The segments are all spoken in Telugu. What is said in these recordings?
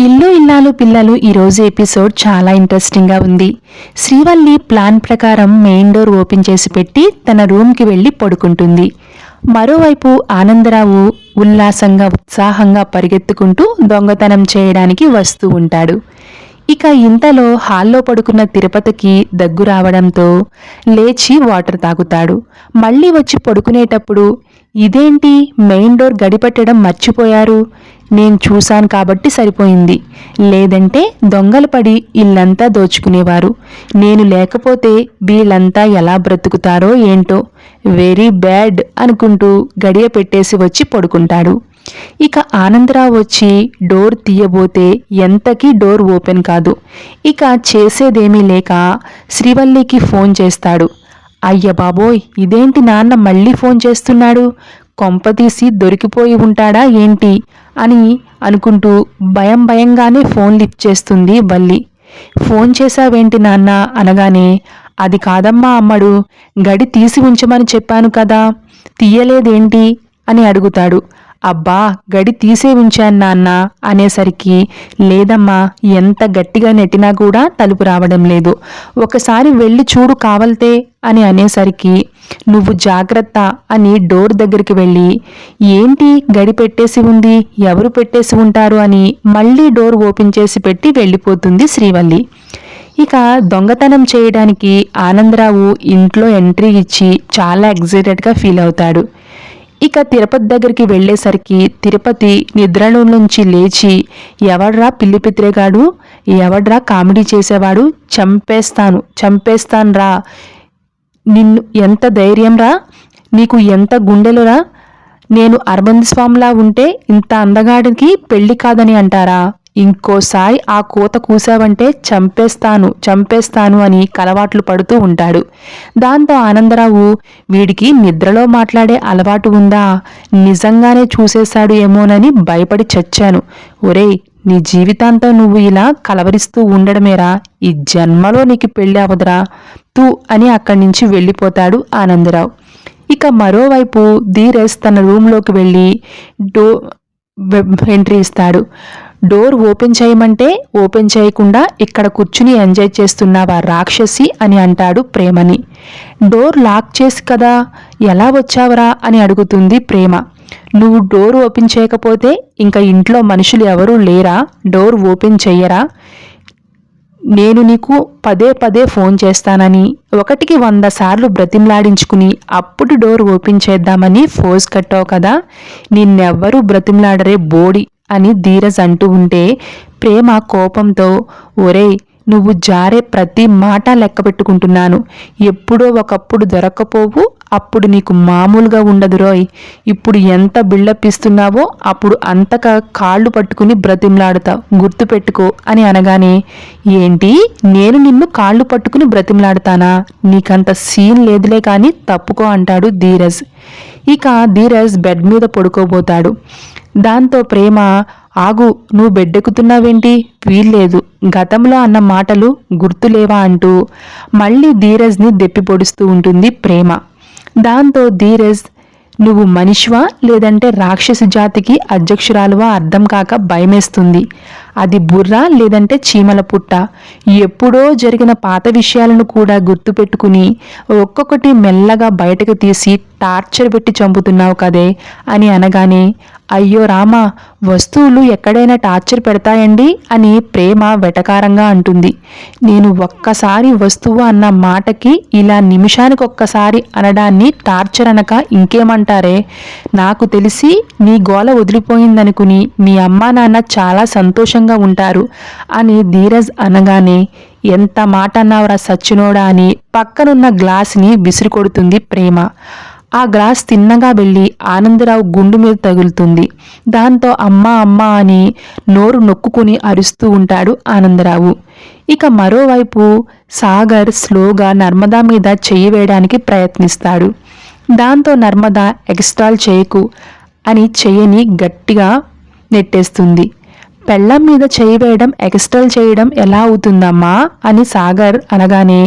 ఇల్లు ఇల్లాలు పిల్లలు ఈరోజు ఎపిసోడ్ చాలా ఇంట్రెస్టింగ్గా ఉంది. శ్రీవల్లి ప్లాన్ ప్రకారం మెయిన్ డోర్ ఓపెన్ చేసి పెట్టి తన రూమ్కి వెళ్ళి పడుకుంటుంది. మరోవైపు ఆనందరావు ఉల్లాసంగా ఉత్సాహంగా పరిగెత్తుకుంటూ దొంగతనం చేయడానికి వస్తూ ఉంటాడు. ఇక ఇంతలో హాల్లో పడుకున్న తిరుపతికి దగ్గు రావడంతో లేచి వాటర్ తాగుతాడు. మళ్ళీ వచ్చి పడుకునేటప్పుడు ఇదేంటి? మెయిన్ డోర్ గడిపెట్టడం మర్చిపోయారు. నేను చూశాను కాబట్టి సరిపోయింది. లేదంటే దొంగలు పడి ఇల్లంతా దోచుకునేవారు. నేను లేకపోతే వీళ్ళంతా ఎలా బ్రతుకుతారో ఏంటో వెరీ బ్యాడ్ అనుకుంటూ గడియ పెట్టేసి వచ్చి పడుకుంటాడు. ఇక ఆనందరావు వచ్చి డోర్ తీయబోతే ఎంతకీ డోర్ ఓపెన్ కాదు. ఇక చేసేదేమీ లేక శ్రీవల్లికి ఫోన్ చేస్తాడు. అయ్య బాబోయ్ ఇదేంటి నాన్న మళ్ళీ ఫోన్ చేస్తున్నాడు? కొంపతీసి దొరికిపోయి ఉంటాడా ఏంటి? అని అనుకుంటూ భయం భయంగానే ఫోన్ లిఫ్ట్ చేస్తుంది వల్లి. ఫోన్ చేశావేంటి నాన్న అనగానే అది కాదమ్మా అమ్మడు గడి తీసి ఉంచమని చెప్పాను కదా తీయలేదేంటి? అని అడుగుతాడు. అబ్బా గడి తీసే ఉంచాను నాన్న అనేసరికి లేదమ్మా ఎంత గట్టిగా నెట్టినా కూడా తలుపు రావడం లేదు. ఒకసారి వెళ్ళి చూడు కావల్తే అని అనేసరికి నువ్వు జాగ్రత్త అని డోర్ దగ్గరికి వెళ్ళి ఏంటి గడి పెట్టేసి ఉంది ఎవరు పెట్టేసి ఉంటారు అని మళ్ళీ డోర్ ఓపెన్ చేసి పెట్టి వెళ్ళిపోతుంది శ్రీవల్లి. ఇక దొంగతనం చేయడానికి ఆనందరావు ఇంట్లో ఎంట్రీ ఇచ్చి చాలా ఎగ్జైటెడ్గా ఫీల్ అవుతాడు. ఇక తిరుపతి దగ్గరికి వెళ్ళేసరికి తిరుపతి నిద్రలో నుంచి లేచి ఎవడ్రా పిల్లి పిత్రేగాడు? ఎవడ్రా కామెడీ చేసేవాడు? చంపేస్తాను చంపేస్తాను రా నిన్ను ఎంత ధైర్యం రా నీకు ఎంత గుండెలురా? నేను అరబంద్ స్వామిలా ఉంటే ఇంత అందగాడికి పెళ్ళి కాదని అంటారా? ఇంకోసారి ఆ కూత కూసావంటే చంపేస్తాను చంపేస్తాను అని కలవాట్లు పడుతూ ఉంటాడు. దాంతో ఆనందరావు వీడికి నిద్రలో మాట్లాడే అలవాటు ఉందా? నిజంగానే చూసేశాడు ఏమోనని భయపడి చచ్చాను. ఒరేయ్ నీ జీవితాంతం నువ్వు ఇలా కలవరిస్తూ ఉండడమేరా? ఈ జన్మలో నీకు పెళ్ళి అవదురా తూ అని అక్కడి నుంచి వెళ్ళిపోతాడు ఆనందరావు. ఇక మరోవైపు ధీరస్ తన రూమ్లోకి వెళ్ళి డో ఎంట్రీ ఇస్తాడు. డోర్ ఓపెన్ చేయమంటే ఓపెన్ చేయకుండా ఇక్కడ కూర్చుని ఎంజాయ్ చేస్తున్నావా రాక్షసి అని అంటాడు ప్రేమని. డోర్ లాక్ చేసి కదా ఎలా వచ్చావరా అని అడుగుతుంది ప్రేమ. నువ్వు డోర్ ఓపెన్ చేయకపోతే ఇంకా ఇంట్లో మనుషులు ఎవరూ లేరా? డోర్ ఓపెన్ చెయ్యరా? నేను నీకు పదే పదే ఫోన్ చేస్తానని ఒకటికి వంద సార్లు బ్రతిమ్లాడించుకుని అప్పుడు డోర్ ఓపెన్ చేద్దామని ఫోజ్ కట్టావు కదా నిన్నెవ్వరూ బ్రతిమ్లాడరే బోడి. అని ధీరజ్ అంటూ ఉంటే ప్రేమ కోపంతో ఒరేయ్ నువ్వు జారే ప్రతి మాట లెక్క పెట్టుకుంటున్నాను. ఎప్పుడో ఒకప్పుడు దొరక్కపోవు అప్పుడు నీకు మామూలుగా ఉండదు రోయ్. ఇప్పుడు ఎంత బిల్డప్ ఇస్తున్నావో అప్పుడు అంతగా కాళ్ళు పట్టుకుని బ్రతిమలాడుతావు. గుర్తుపెట్టుకో అని అనగానే ఏంటి నేను నిన్ను కాళ్ళు పట్టుకుని బ్రతిమలాడతానా? నీకంత సీన్ లేదులే కానీ తప్పుకో అంటాడు ధీరజ్. ఇక ధీరజ్ బెడ్ మీద పడుకోబోతాడు. దాంతో ప్రేమ ఆగు నువ్వు బెడ్డెక్కుతున్నావేంటి? వీల్లేదు. గతంలో అన్న మాటలు గుర్తులేవా? అంటూ మళ్ళీ ధీరజ్ని దెప్పి పొడుస్తూ ఉంటుంది ప్రేమ. దాంతో ధీరజ్ నువ్వు మనిషివా? లేదంటే రాక్షసు జాతికి అధ్యక్షురాలువా? అర్థం కాక భయమేస్తుంది. అది బుర్ర లేదంటే చీమల పుట్ట. ఎప్పుడో జరిగిన పాత విషయాలను కూడా గుర్తుపెట్టుకుని ఒక్కొక్కటి మెల్లగా బయటకు తీసి టార్చర్ పెట్టి చంపుతున్నావు కదే అని అనగానే అయ్యో రామా వస్తువులు ఎక్కడైనా టార్చర్ పెడతాయండి అని ప్రేమ వెటకారంగా అంటుంది. నేను ఒక్కసారి వస్తువు అన్న మాటకి ఇలా నిమిషానికి ఒక్కసారి అనడాన్ని టార్చర్ అనక ఇంకేమంటారే? నాకు తెలిసి నీ గోల వదిలిపోయిందనుకుని మీ అమ్మా నాన్న చాలా సంతోషంగా ఉంటారు. అని ధీరజ్ అనగానే ఎంత మాట అన్నావురా సచ్చినోడా అని పక్కనున్న గ్లాస్ని విసిరికొడుతుంది ప్రేమ. ఆ గ్లాస్ తిన్నగా వెళ్ళి ఆనందరావు గుండు మీద తగులుతుంది. దాంతో అమ్మ అమ్మ అని నోరు నొక్కుకుని అరుస్తూ ఉంటాడు ఆనందరావు. ఇక మరోవైపు సాగర్ స్లోగా నర్మదా మీద చెయ్యి వేయడానికి ప్రయత్నిస్తాడు. దాంతో నర్మదా ఎక్స్టాల్ చేయకు అని చెయ్యని గట్టిగా నెట్టేస్తుంది. పెళ్ళం మీద చేయి వేయడం ఎక్స్టల్ చేయడం ఎలా అవుతుందమ్మా? అని సాగర్ అనగానే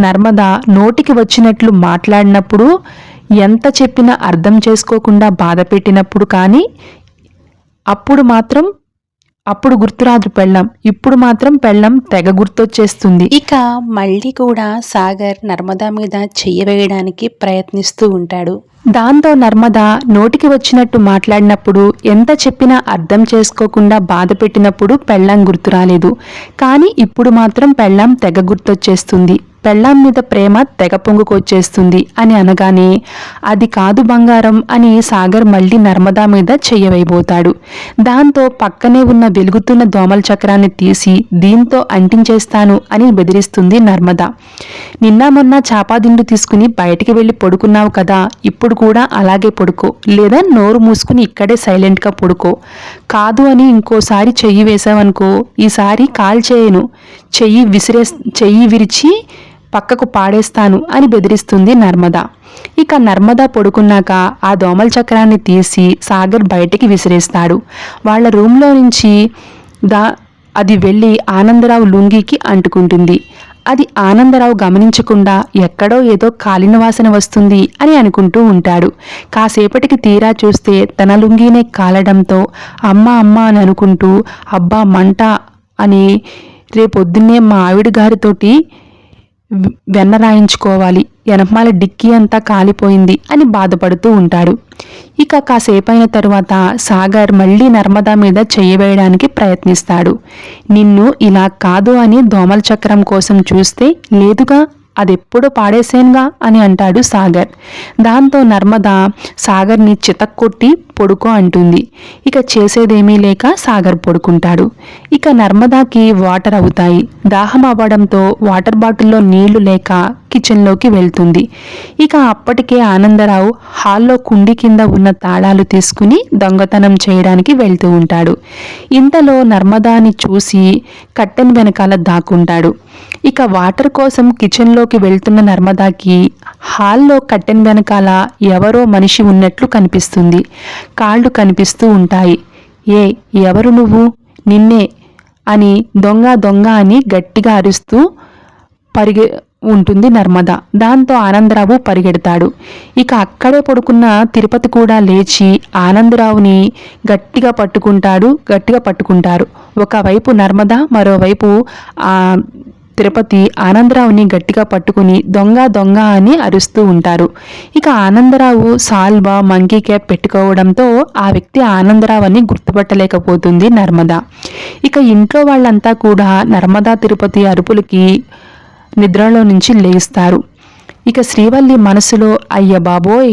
నర్మద నోటికి వచ్చినట్లు మాట్లాడినప్పుడు ఎంత చెప్పినా అర్థం చేసుకోకుండా బాధ పెట్టినప్పుడు కానీ అప్పుడు మాత్రం అప్పుడు గుర్తురాదు పెళ్ళం. ఇప్పుడు మాత్రం పెళ్ళం తెగ గుర్తొచ్చేస్తుంది. ఇక మళ్ళీ కూడా సాగర్ నర్మదా మీద చెయ్యి వేయడానికి ప్రయత్నిస్తూ ఉంటాడు. దాంతో నర్మద నోటికి వచ్చినట్టు మాట్లాడినప్పుడు ఎంత చెప్పినా అర్థం చేసుకోకుండా బాధ పెట్టినప్పుడు పెళ్ళాం గుర్తు రాలేదు. కానీ ఇప్పుడు మాత్రం పెళ్ళాం తెగ గుర్తొచ్చేస్తుంది. పెళ్ళాం మీద ప్రేమ తెగ పొంగుకొచ్చేస్తుంది అని అనగానే అది కాదు బంగారం అని సాగర్ మళ్ళీ నర్మదా మీద చెయ్యవైపోతాడు దాంతో పక్కనే ఉన్న వెలుగుతున్న దోమల చక్రాన్ని తీసి దీంతో అంటించేస్తాను అని బెదిరిస్తుంది నర్మద. నిన్న మొన్న చాపాదిండు తీసుకుని బయటికి వెళ్ళి పడుకున్నావు కదా ఇప్పుడు కూడా అలాగే పడుకో. లేదా నోరు మూసుకుని ఇక్కడే సైలెంట్గా పడుకో. కాదు అని ఇంకోసారి చెయ్యి వేసావనుకో ఈసారి కాల్ చేయను. చెయ్యి విసిరే చెయ్యి విరిచి పక్కకు పాడేస్తాను అని బెదిరిస్తుంది నర్మద. ఇక నర్మద పడుకున్నాక ఆ దోమల చక్రాన్ని తీసి సాగర్ బయటికి విసిరేస్తాడు. వాళ్ళ రూమ్లో నుంచి దా అది వెళ్ళి ఆనందరావు లుంగికి అంటుకుంటుంది. అది ఆనందరావు గమనించకుండా ఎక్కడో ఏదో కాలిన వాసన వస్తుంది అని అనుకుంటూ ఉంటాడు. కాసేపటికి తీరా చూస్తే తన లుంగీనే కాలడంతో అమ్మ అమ్మ అని అనుకుంటూ అబ్బా మంట అని రేపొద్దున్నే మా ఆవిడ గారితోటి వెన్న రాయించుకోవాలి. ఎనపమాల డిక్కీ అంతా కాలిపోయింది అని బాధపడుతూ ఉంటాడు. ఇక కాసేపైన తరువాత సాగర్ మళ్ళీ నర్మదా మీద చేయవేయడానికి ప్రయత్నిస్తాడు. నిన్ను ఇలా కాదు అని దోమల చక్రం కోసం చూస్తే లేదుగా? అదెప్పుడు పాడేసేనుగా అని అంటాడు సాగర్. దాంతో నర్మద సాగర్ని చితక్కొట్టి పొడుకో అంటుంది. ఇక చేసేదేమీ లేక సాగర్ పడుకుంటాడు. ఇక నర్మదాకి వాటర్ అవుతాయి. దాహం అవ్వడంతో వాటర్ బాటిల్లో నీళ్ళు లేక కిచెన్లోకి వెళ్తుంది. ఇక అప్పటికే ఆనందరావు హాల్లో కుండి కింద ఉన్న తాళాలు తీసుకుని దొంగతనం చేయడానికి వెళ్తూ ఉంటాడు. ఇంతలో నర్మదాని చూసి కట్టెన్ వెనకాల దాక్కుంటాడు. ఇక వాటర్ కోసం కిచెన్లోకి వెళ్తున్న నర్మదాకి హాల్లో కట్టెన్ వెనకాల ఎవరో మనిషి ఉన్నట్లు కనిపిస్తుంది. కాళ్ళు కనిపిస్తూ ఉంటాయి. ఏ ఎవరు నువ్వు? నిన్నే? అని దొంగ దొంగ అని గట్టిగా అరుస్తూ పరిగె ఉంటుంది నర్మద. దాంతో ఆనందరావు పరిగెడతాడు. ఇక అక్కడే పడుకున్న తిరుపతి కూడా లేచి ఆనందరావుని గట్టిగా పట్టుకుంటాడు గట్టిగా పట్టుకుంటారు. ఒకవైపు నర్మద మరోవైపు తిరుపతి ఆనందరావుని గట్టిగా పట్టుకుని దొంగ దొంగ అని అరుస్తూ ఉంటారు. ఇక ఆనందరావు సాల్వా మంకీ క్యాప్ పెట్టుకోవడంతో ఆ వ్యక్తి ఆనందరావు అని గుర్తుపట్టలేకపోతుంది నర్మద. ఇక ఇంట్లో వాళ్ళంతా కూడా నర్మదా తిరుపతి అరుపులకి నిద్రలో నుంచి లేస్తారు. ఇక శ్రీవల్లి మనసులో అయ్య బాబోయ్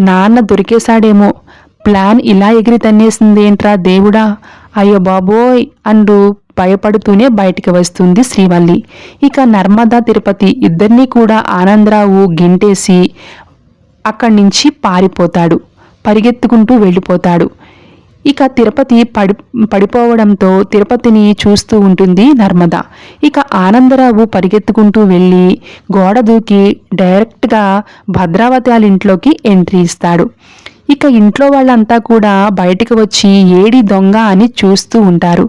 నాన్న దొరికేశాడేమో. ప్లాన్ ఇలా ఎగిరి తన్నేసిందేంట్రా దేవుడా? అయ్యో బాబోయ్ అంటూ భయపడుతూనే బయటికి వస్తుంది శ్రీవల్లి. ఇక నర్మదా తిరుపతి ఇద్దరినీ కూడా ఆనందరావు గింటేసి అక్కడి నుంచి పారిపోతాడు. పరిగెత్తుకుంటూ వెళ్ళిపోతాడు. ఇక తిరుపతి పడి పడిపోవడంతో తిరుపతిని చూస్తూ ఉంటుంది నర్మద. ఇక ఆనందరావు పరిగెత్తుకుంటూ వెళ్ళి గోడ దూకి డైరెక్ట్గా భద్రావతి వాళ్ళ ఇంట్లోకి ఎంట్రీ ఇస్తాడు. ఇక ఇంట్లో వాళ్ళంతా కూడా బయటకు వచ్చి ఏడి దొంగ అని చూస్తూ ఉంటారు.